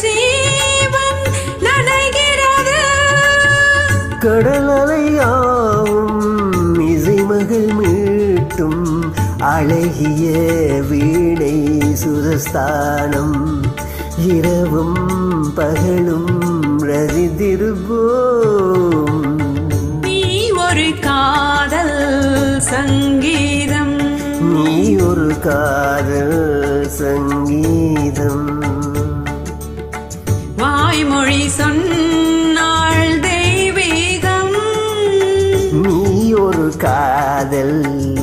ஜீவன் நனைகிறது. கடல் அலையாவும் இசைமகள் மீட்டும் அழகிய வீணை சுரஸ்தானம். இரவும் பகலும் ரசித்திருப்போம். நீ ஒரு காதல் சங்கீதம். நீ ஒரு காதல் சங்கீதம். வாய்மொழி சொன்னாள் தெய்வீகம். நீ ஒரு காதல்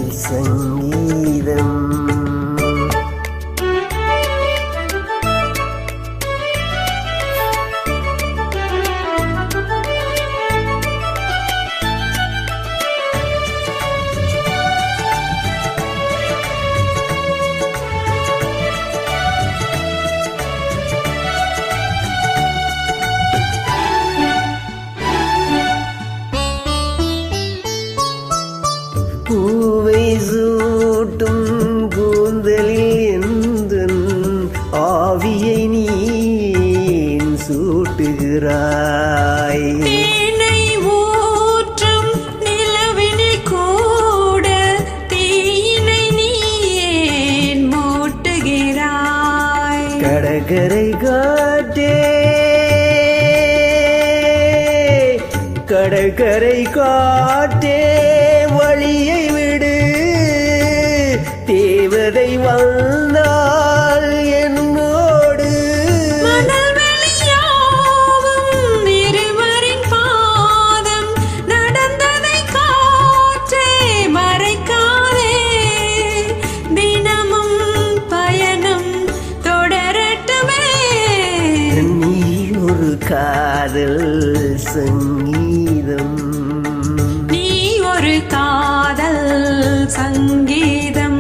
சூட்டுகிறாய் தேனை ஊற்றும் நிலவினில் கூட தீயினை நீ ஏன் மூட்டுகிறாய்? கடற்கரை காற்றே கடற்கரை காற்றே வழியை விடு. தேவதை வந்தால் காதல் சங்கீதம். நீ ஒரு காதல் சங்கீதம்.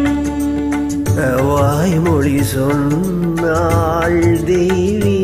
வாய்மொழி சொன்னாள் தெய்வீ